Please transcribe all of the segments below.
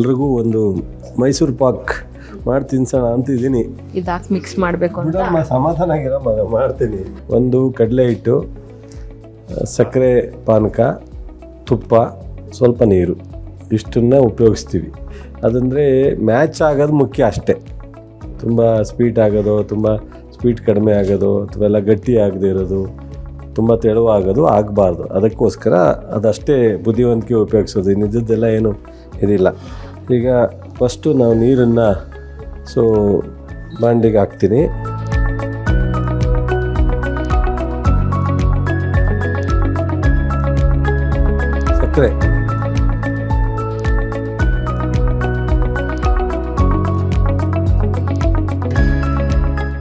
ಎಲ್ರಿಗೂ ಒಂದು ಮೈಸೂರು ಪಾಕ್ ಮಾಡಿ ತಿನ್ಸೋಣ ಅಂತಿದ್ದೀನಿ. ಇದಾಕ್ ಮಿಕ್ಸ್ ಮಾಡಬೇಕು ಅಂತ. ಬಿಡಮ್ಮ ಸಮಾಧಾನ ಆಗಿರೋ ಮಾಡ್ತೀನಿ. ಒಂದು ಕಡಲೆ ಹಿಟ್ಟು ಸಕ್ಕರೆ ಪಾನಕ ತುಪ್ಪ ಸ್ವಲ್ಪ ನೀರು. ಇಷ್ಟನ್ನ ಉಪಯೋಗಿಸ್ತೀವಿ. ಅದಂದರೆ ಮ್ಯಾಚ್ ಆಗೋದು ಮುಖ್ಯ ಅಷ್ಟೇ. ತುಂಬ ಸ್ವೀಟ್ ಆಗೋದು ತುಂಬ ಸ್ವೀಟ್ ಕಡಿಮೆ ಆಗೋದು ಅಥವಾ ಎಲ್ಲ ಗಟ್ಟಿ ಆಗದೆ ಇರೋದು ತುಂಬ ತೆಳುವಾಗೋದು ಆಗಬಾರ್ದು. ಅದಕ್ಕೋಸ್ಕರ ಅದಷ್ಟೇ ಬುದ್ಧಿವಂತಿಕೆ ಉಪಯೋಗಿಸೋದು. ನಿಜದ್ದೆಲ್ಲ ಏನು ಇದಿಲ್ಲ. ಈಗ ಫಸ್ಟು ನಾವು ನೀರನ್ನು ಸೊ ಬಾಂಡಿಗೆ ಹಾಕ್ತೀನಿ. ಸಕ್ಕರೆ.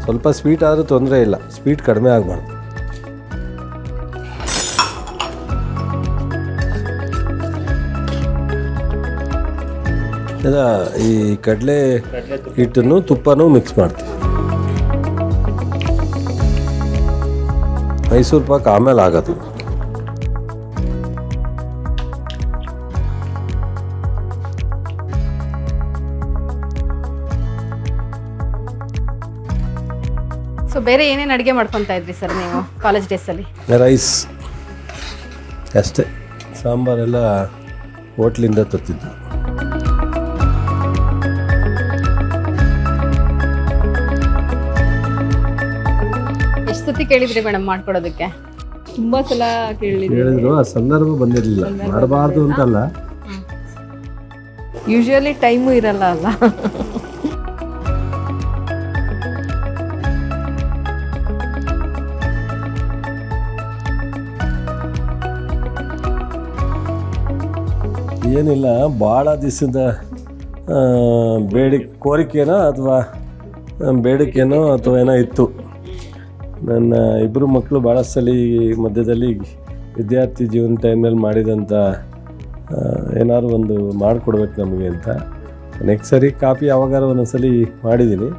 ಸ್ವಲ್ಪ ಸ್ವೀಟ್ ಆದರೂ ತೊಂದರೆ ಇಲ್ಲ ಸ್ವೀಟ್ ಕಡಿಮೆ ಆಗಬಾರ್ದು. ಇಲ್ಲ ಈ ಕಡಲೆ ಹಿಟ್ಟನ್ನು ತುಪ್ಪನೂ ಮಿಕ್ಸ್ ಮಾಡ್ತೀವಿ. ಮೈಸೂರು ಪಾಕ್ ಆಮೇಲೆ ಆಗೋದು. ಸೊ ಬೇರೆ ಏನೇನು ಅಡುಗೆ ಮಾಡ್ಕೊತಾ ಇದ್ರಿ ಸರ್ ನೀವು ಕಾಲೇಜ್ ಡೇಸಲ್ಲಿ ರೈಸ್. ಅಷ್ಟೇ. ಸಾಂಬಾರೆಲ್ಲ ಹೋಟ್ಲಿಂದ ತತ್ತಿದ್ದು ಸತಿ ಕೇಳಿದ್ರಿ ಮೇಡಮ್ ಮಾಡ್ಕೊಡೋದಕ್ಕೆ? ತುಂಬಾ ಸಲ ಕೇಳಿದ್ರು ಹೇಳಿದ್ರು ಆ ಸಂದರ್ಭ ಬಂದಿರಲಿಲ್ಲ. ಮಾಡಬಾರ್ದು ಅಂತಲ್ಲ. ಯೂಶುವಲಿ ಟೈಮು ಇರಲ್ಲ ಅಲ್ಲ. ಏನಿಲ್ಲ ಭಾಳ ದಿವಸದ ಬೇಡಿಕೆ ಕೋರಿಕೆನೋ ಅಥವಾ ಬೇಡಿಕೆನೋ ಅಥವಾ ಏನೋ ಇತ್ತು. ನನ್ನ ಇಬ್ಬರು ಮಕ್ಕಳು ಭಾಳ ಸಲ ಮಧ್ಯದಲ್ಲಿ ವಿದ್ಯಾರ್ಥಿ ಜೀವನ ಟೈಮ್ನಲ್ಲಿ ಮಾಡಿದಂಥ ಏನಾದ್ರು ಒಂದು ಮಾಡಿಕೊಡ್ಬೇಕು ನಮಗೆ ಅಂತ. ನೆಕ್ಸ್ಟ್ ಸರಿ ಕಾಪಿ ಯಾವಾಗಾರ ಒಂದೊಂದ್ಸಲಿ ಮಾಡಿದ್ದೀನಿ.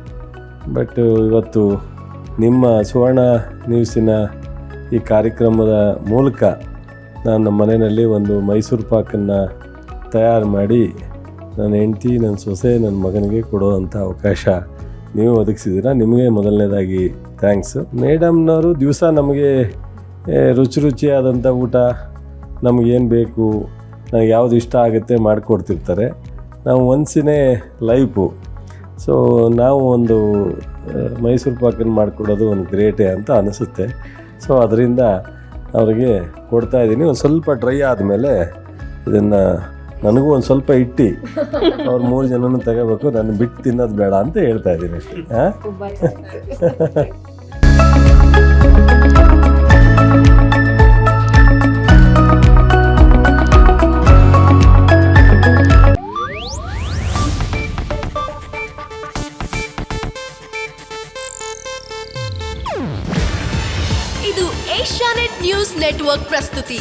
ಬಟ್ ಇವತ್ತು ನಿಮ್ಮ ಸುವರ್ಣ ನ್ಯೂಸಿನ ಈ ಕಾರ್ಯಕ್ರಮದ ಮೂಲಕ ನಾನು ನಮ್ಮ ಮನೆಯಲ್ಲಿ ಒಂದು ಮೈಸೂರು ಪಾಕನ್ನು ತಯಾರು ಮಾಡಿ, ನನ್ನ ಹೆಂಡತಿ, ನನ್ನ ಸೊಸೆ, ನನ್ನ ಮಗನಿಗೆ ಕೊಡುವಂಥ ಅವಕಾಶ ನೀವು ಒದಗಿಸಿದ್ದೀರಾ? ನಿಮಗೆ ಮೊದಲನೇದಾಗಿ ಥ್ಯಾಂಕ್ಸ್ ಮೇಡಮ್ನವರು ದಿವಸ ನಮಗೆ ರುಚಿ ರುಚಿಯಾದಂಥ ಊಟ, ನಮಗೇನು ಬೇಕು, ನನಗೆ ಯಾವುದು ಇಷ್ಟ ಆಗುತ್ತೆ ಮಾಡಿಕೊಡ್ತಿರ್ತಾರೆ. ನಾವು ಒಂದ್ಸಿನೇ ಲೈಫು ಸೊ ನಾವು ಒಂದು ಮೈಸೂರು ಪಾಕನ್ನು ಮಾಡಿಕೊಡೋದು ಒಂದು ಗ್ರೇಟೇ ಅಂತ ಅನಿಸುತ್ತೆ. ಸೊ ಅದರಿಂದ ಅವರಿಗೆ ಕೊಡ್ತಾ ಇದ್ದೀನಿ. ಒಂದು ಸ್ವಲ್ಪ ಡ್ರೈ ಆದಮೇಲೆ ಇದನ್ನು ನನಗೂ ಒಂದು ಸ್ವಲ್ಪ ಇಟ್ಟು. ಅವ್ರು ಮೂರು ಜನನೂ ತಗೋಬೇಕು ನಾನು ಬಿಟ್ಟು ತಿನ್ನೋದು ಬೇಡ ಅಂತ ಹೇಳ್ತಾ ಇದ್ದೀನಿ ಅಷ್ಟೇ. ಇದು ಏಷ್ಯಾನೆಟ್ ನ್ಯೂಸ್ ನೆಟ್ವರ್ಕ್ ಪ್ರಸ್ತುತಿ.